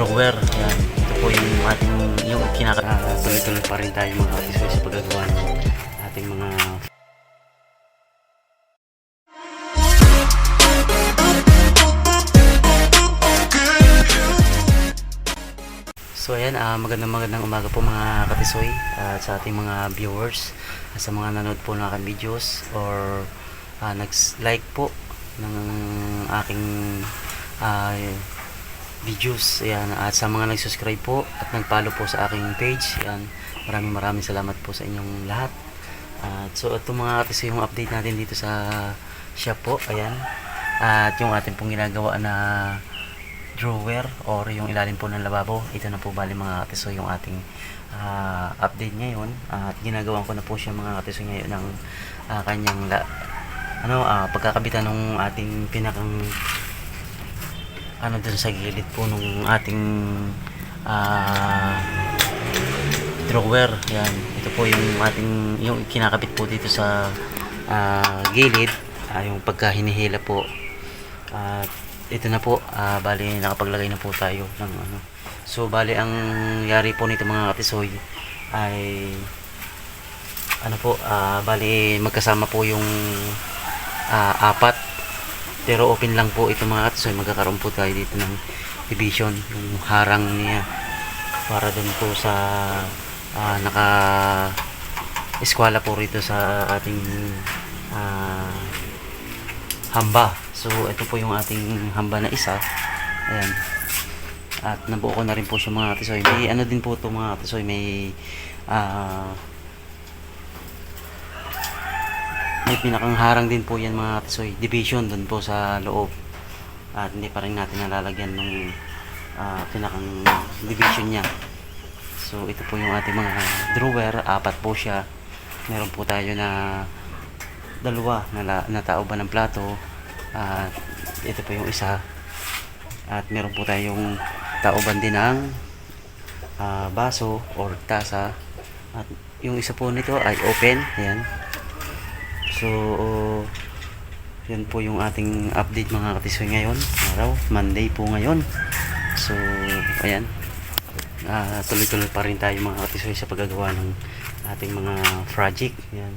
drawer. Yan. Ito po yung ating yung kinaka... Uh, tuloy-tuloy pa rin tayo mga katisoy sa paggagawa ng ating mga So ayan, ah, magandang magandang umaga po mga katisoy at sa ating mga viewers at sa mga nanood po ng aking videos or ah, nag-like po ng aking ah, videos ayan, at sa mga nag-subscribe po at nag-follow po sa aking page ayan, maraming maraming salamat po sa inyong lahat at so ito mga katisoy yung update natin dito sa shop po ayan at yung ating pong ginagawa na drawer or yung ilalim po ng lababo. Ito na po bali mga katiso yung ating ah, update ngayon. At ginagawa ko na po siya mga katiso ngayon ng ah, kanyang la, ano ah, pagkakabitan ng ating pinakang ano dun sa gilid po nung ating ah, drawer. Yan. Ito po yung ating yung kinakabit po dito sa ah, gilid. Ah, yung pagka hinihila po. At ito na po, ah, bali nakapaglagay na po tayo ng ano. So bali ang yari po nito mga katisoy ay ano po, ah, bali magkasama po yung ah, apat. Pero open lang po ito mga katisoy, magkakaroon po tayo dito ng division, yung harang niya para doon po sa ah, naka eskwela po rito sa ating ah, hamba. So, ito po yung ating hamba na isa. Ayan. At nabuo ko na rin po siya mga katisoy. May ano din po ito mga katisoy. May ah may pinakang harang din po yan mga katisoy. Division dun po sa loob. At hindi pa rin natin nalalagyan ng ah, pinakang division niya. So, ito po yung ating mga drawer. Apat po siya. Meron po tayo na dalawa na, na tauban ng plato at ito po yung isa at meron po tayong tauban din ng ah, baso or tasa at yung isa po nito ay open ayan so yun po yung ating update mga katisoy ngayon araw Monday po ngayon so ayan Ah, tuloy-tuloy pa rin tayo mga katisoy sa paggagawa ng ating mga project yan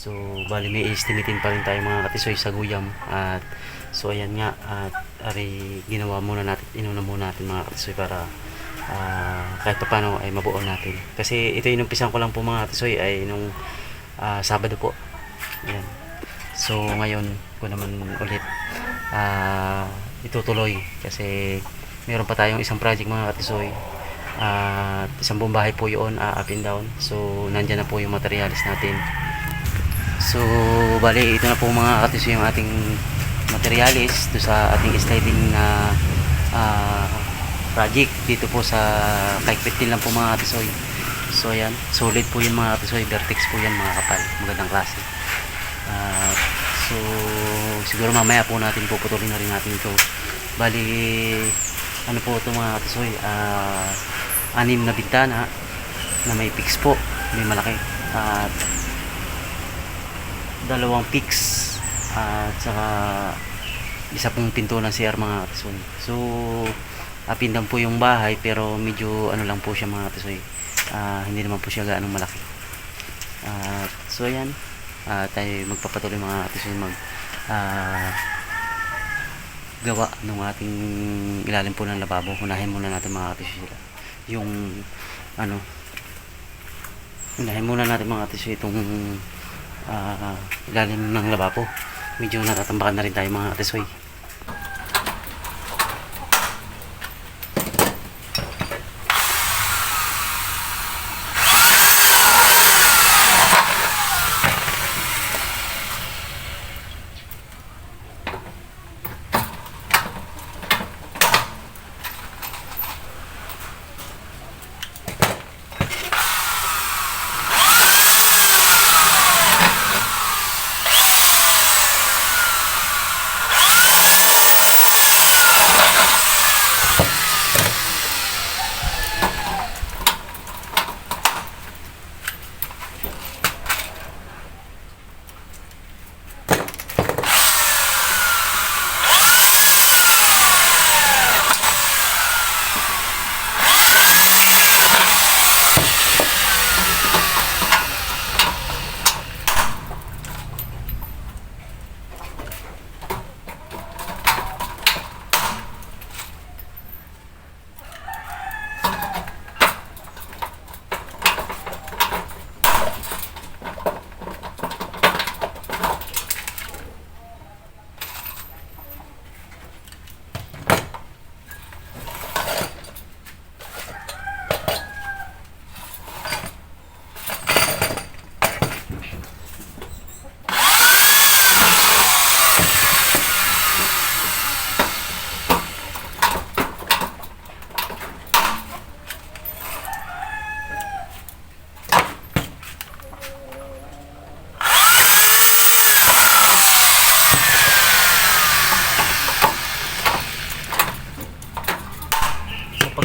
So, bali may estimatein pa rin tayo mga katisoy sa guyam. At, so ayan nga, at ari ginawa muna natin, inuna muna natin mga katisoy para ah, kahit pa paano ay mabuo natin. Kasi ito yung umpisan ko lang po mga katisoy ay nung ah, Sabado po. Ayan. So, ngayon ko naman ulit ah, itutuloy kasi meron pa tayong isang project mga katisoy at isang buong po yun ah, up and down so nandyan na po yung materialis natin So, bali, ito na po mga katiso yung ating materialis to sa ating sliding na ah, project dito po sa Kaikpit din lang po mga katisoy. So, ayan. Solid po yun mga katisoy. Vertex po yan mga kapal. Magandang klase. Ah, so, siguro mamaya po natin puputulin na rin natin ito. Bali, ano po ito mga katisoy? Ah, anim na bintana na may fix po. May malaki. At dalawang fix at saka isa pong pinto ng CR mga katisoy. So, apindang po yung bahay pero medyo ano lang po siya mga katisoy. Ah, hindi naman po siya gaano malaki. At so ayan, ah, tayo magpapatuloy mga katisoy mag ah, gawa ng ating ilalim po ng lababo. Unahin muna natin mga katisoy sila. Yung ano, unahin muna natin mga katisoy itong ah ilalim ng lababo. Medyo natatambakan na rin tayo mga katisoy.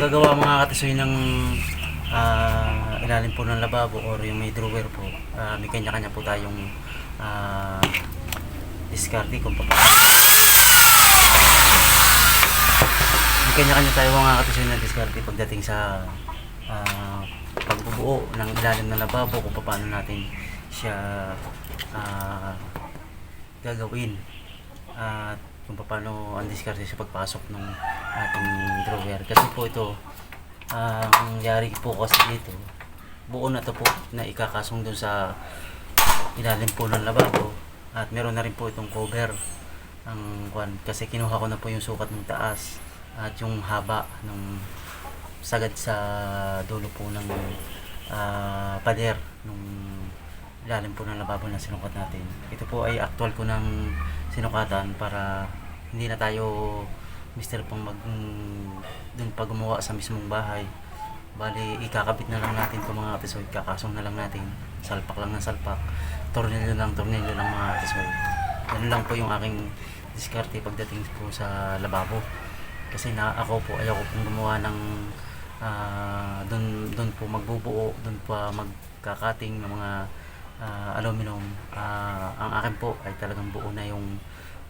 Gagawa mga katisoy ng ah, ilalim po ng lababo or yung may drawer po, ah, may kanya-kanya po tayong ah, diskarte kung paano. May kanya-kanya tayo mga katisoy na diskarte pagdating sa ah, pagbubuo ng ilalim ng lababo kung paano natin siya ah, gagawin at kung paano ang diskarte sa pagpasok ng ating drawer. Kasi po ito ah, ang nangyari po kasi dito buo na to po na ikakasong dun sa ilalim po ng lababo at meron na rin po itong cover ang kwan. Kasi kinuha ko na po yung sukat ng taas at yung haba ng sagad sa dulo po ng ah, pader nung ilalim po ng lababo na sinukat natin. Ito po ay actual ko ng sinukatan para hindi na tayo mister pang mag dun pa gumawa sa mismong bahay. Bali, ikakabit na lang natin itong mga atisoy. Kakasong na lang natin. Salpak lang ng salpak. Tornilyo lang, tornilyo lang mga atisoy. Yan lang po yung aking diskarte pagdating po sa lababo. Kasi na ako po, ayaw ko pong gumawa ng ah doon doon po magbubuo, doon pa magkakating ng mga ah, aluminum. Ah, ang akin po ay talagang buo na yung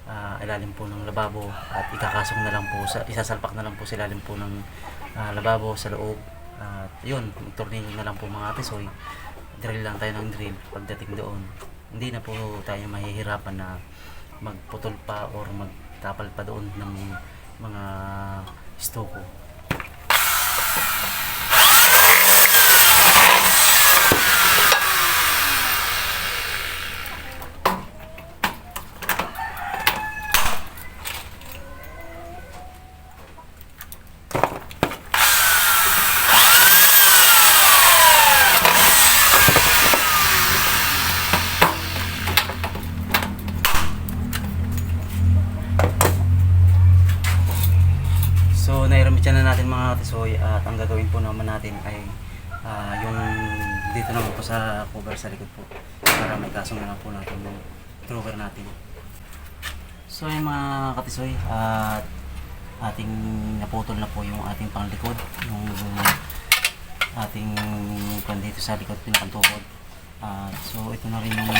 ah, ilalim po ng lababo at ikakasong na lang po sa isasalpak na lang po sa ilalim po ng ah, lababo sa loob. At yun, magtornilyo na lang po mga atisoy. Drill lang tayo ng drill pagdating doon. Hindi na po tayo mahihirapan na magputol pa or magtapal pa doon ng mga stoko. So, nairamit na natin mga katisoy at ang gagawin po naman natin ay ah, yung dito naman po sa cover sa likod po para may kasong na lang po natin yung drawer natin. So, yung mga katisoy at ating naputol na po yung ating panglikod yung ating pan dito sa likod pinakantubod. Ah, so, ito na rin yung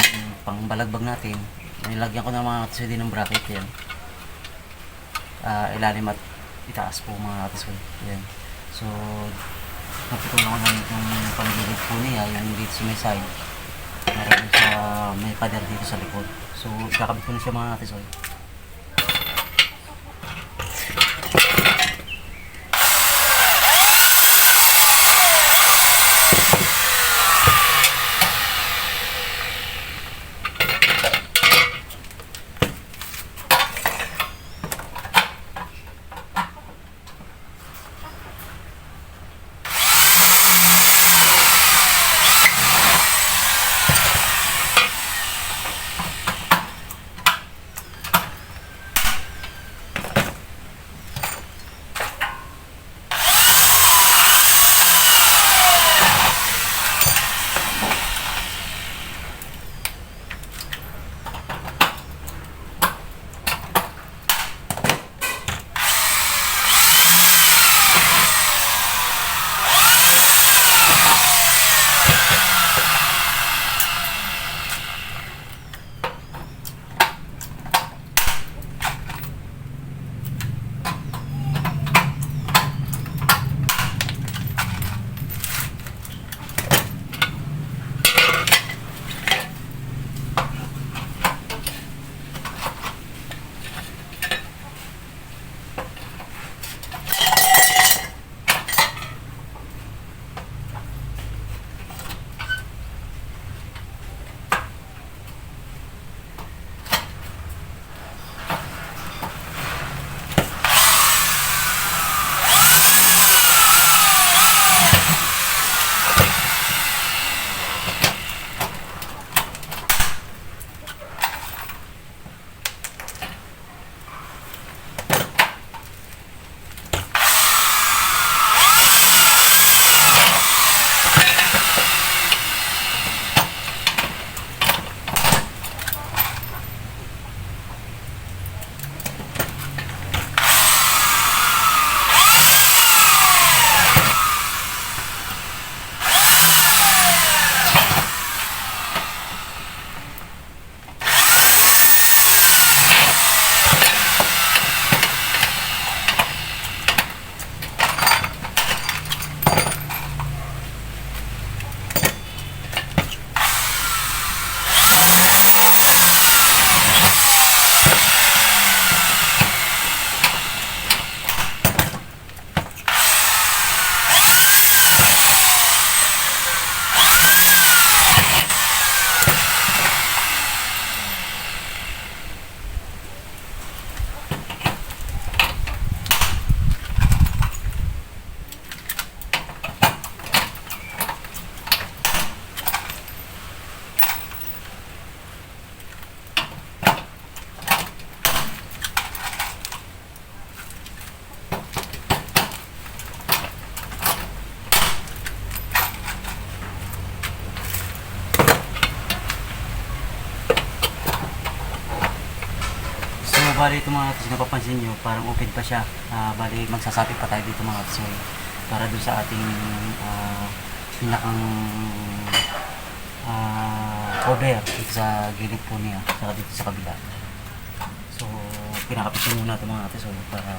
pangbalagbag natin. Nilagyan ko na mga katisoy din ng bracket yan ah, ilalim at itaas po mga katisoy. Yan. So, naputulong ko na yung panggilid po niya, yung dito sa may side. Meron sa may pader dito sa likod. So, kakabit ko na siya mga katisoy. Bali ito mga katisoy, napapansin nyo, parang open pa siya. Ah, bali, magsasapit pa tayo dito mga katisoy. Para doon sa ating ah, pinakang ah, cover dito sa gilid po niya, saka dito sa kabila. So, pinakapit muna ito mga katisoy para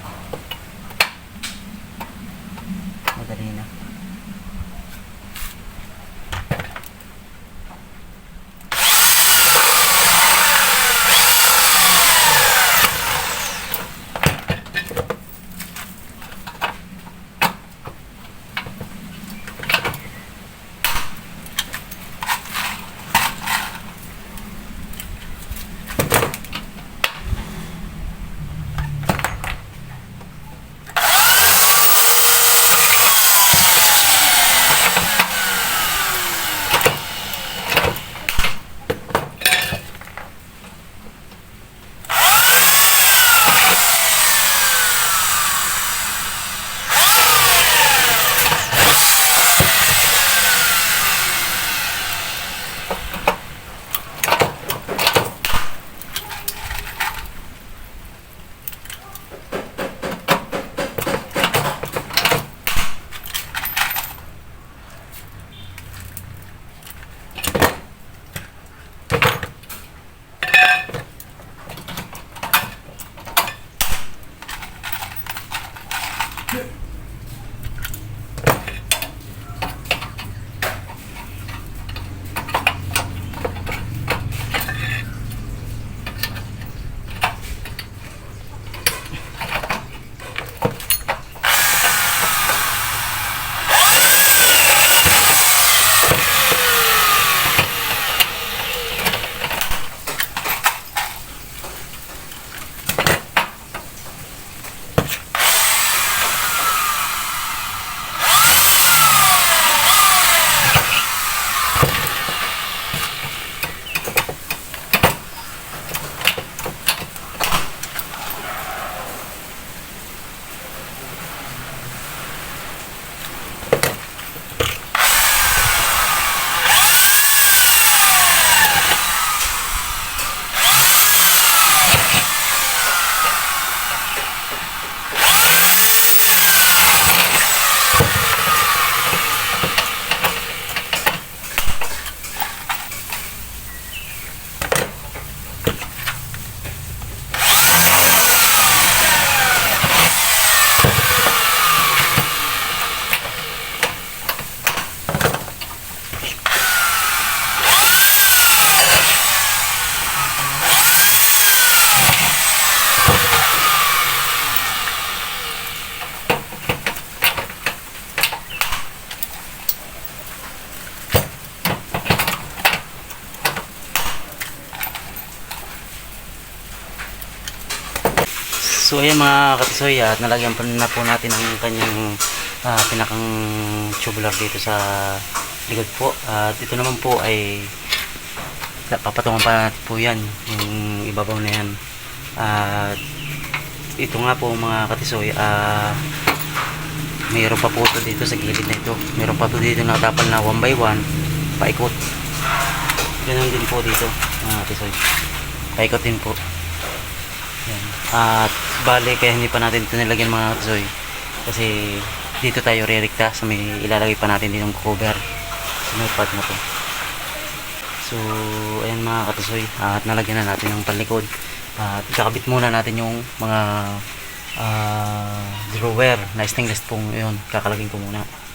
So ayan mga katisoy at nalagyan pa na po natin ang kanyang ah, pinakang tubular dito sa likod po. At ito naman po ay papatungan pa natin po yan yung ibabaw na yan. At ito nga po mga katisoy ah mayroon pa po ito dito sa gilid na ito. Mayroon pa po dito nakatapal na 1 by 1 paikot. Ganun din po dito mga katisoy. Paikot din po. At bale kaya hindi pa natin ito nilagyan mga katsoy. Kasi dito tayo rerekta sa may ilalagay pa natin din yung cover sa may part na to. So, ayan mga katasoy. At nalagyan na natin yung palikod. At ikakabit muna natin yung mga ah, drawer na stainless pong yun. Kakalagin ko muna.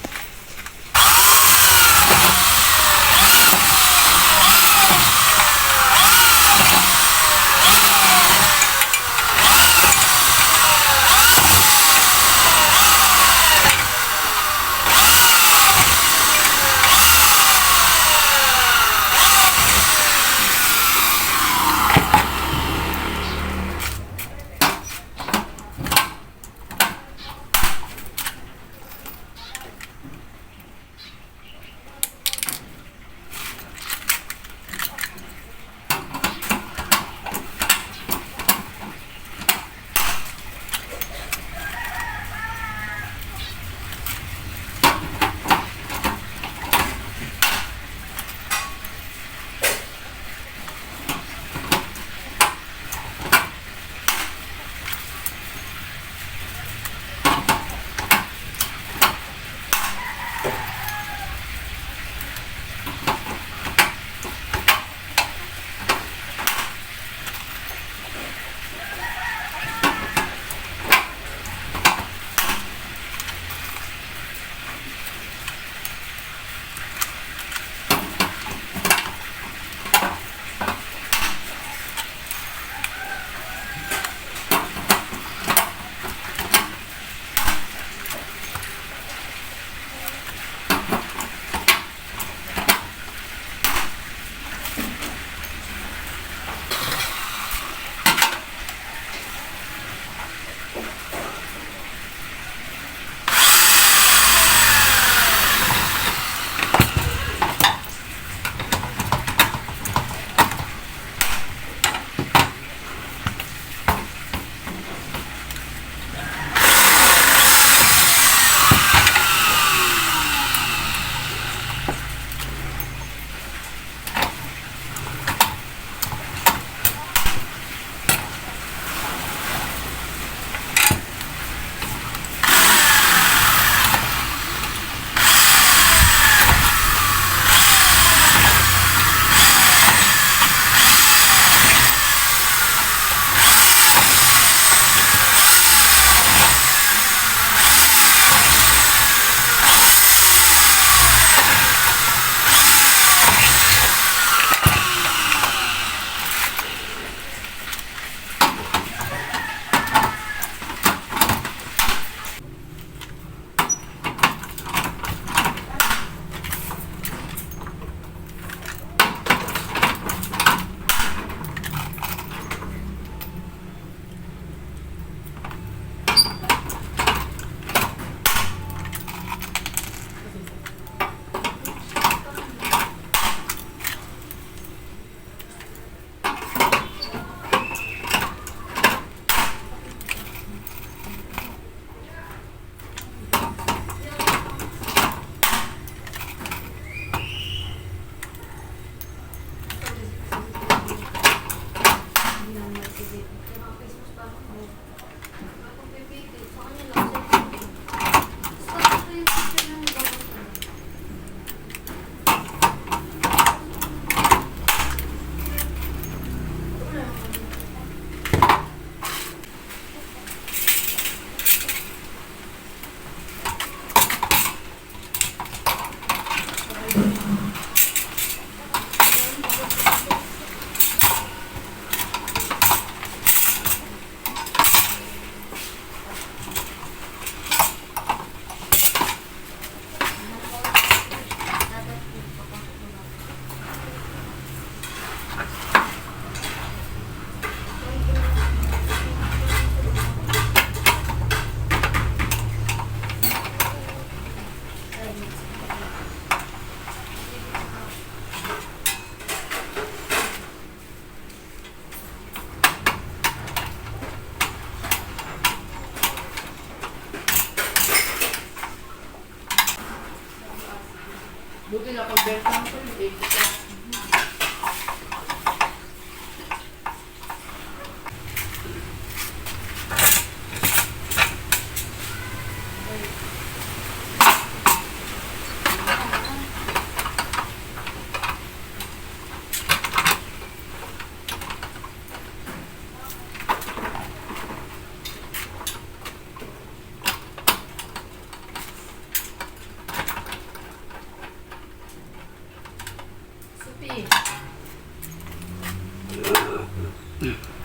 Yeah.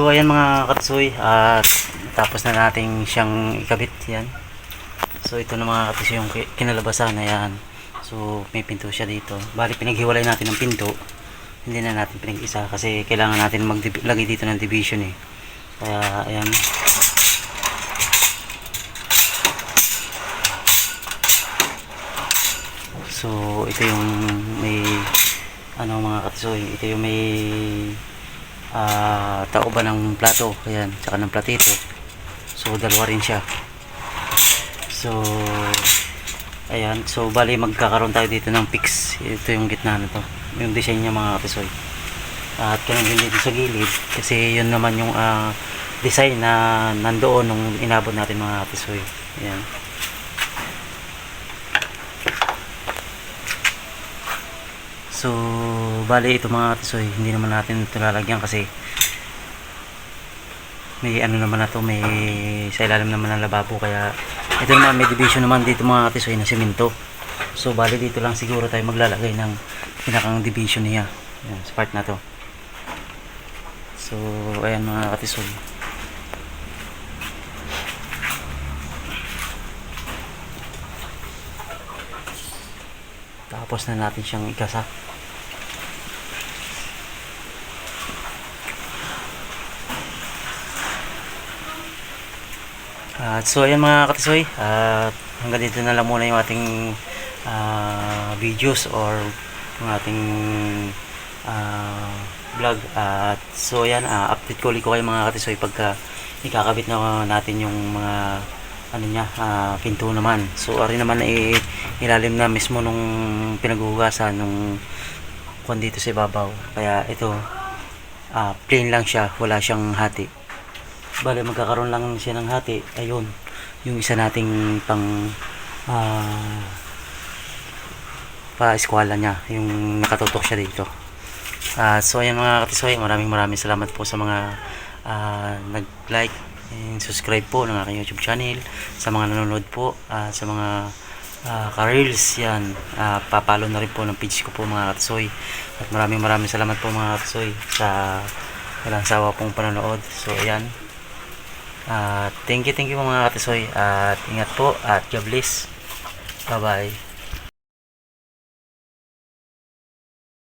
So ayan mga katsoy at tapos na nating siyang ikabit yan. So ito na mga katsoy yung ki- kinalabasan na yan. So may pinto siya dito. Bali pinaghiwalay natin ng pinto. Hindi na natin pinag-isa kasi kailangan natin maglagay dito ng division eh. Kaya ayan. So ito yung may ano mga katsoy, ito yung may ah tao ba ng plato? Ayan tsaka ng platito. So dalawa rin siya. So ayan. So bali magkakaroon tayo dito ng fix. Ito yung gitna na to. Yung design niya mga kapisoy at ganun din dito sa gilid. Kasi yun naman yung ah, design na nandoon nung inabot natin mga kapisoy ayan So, bali ito mga katisoy, hindi naman natin ito lalagyan kasi may ano naman na to, may sa ilalim naman ng lababo kaya ito naman may division naman dito mga katisoy na simento. So, bali dito lang siguro tayo maglalagay ng pinakang division niya. Yan, sa part na to. So, ayan mga katisoy. Tapos na natin siyang ikasa. At so ayan mga katisoy, at hanggang dito na lang muna yung ating ah, videos or yung ating ah, vlog. At so ayan, ah, update ko ulit ko kayo mga katisoy pagka ikakabit na natin yung mga ano niya, ah, pinto naman. So ari naman ay ilalim na mismo nung pinaghuhugasan nung kwan dito sa ibabaw. Kaya ito, ah, plain lang siya, wala siyang hati. Bale, magkakaroon lang siya ng hati. Ayun, yung isa nating pang ah pa-eskwala niya, yung nakatutok siya dito. Ah, so ayan mga katisoy, maraming maraming salamat po sa mga ah, nag-like and subscribe po ng aking YouTube channel, sa mga nanonood po, ah, sa mga ah, ka-reels yan, ah, papalo na rin po ng page ko po mga katisoy. At maraming maraming salamat po mga katisoy sa walang sawa pong panonood. So ayan, at thank you, thank you mga katisoy. At ingat po at God bless. Bye-bye.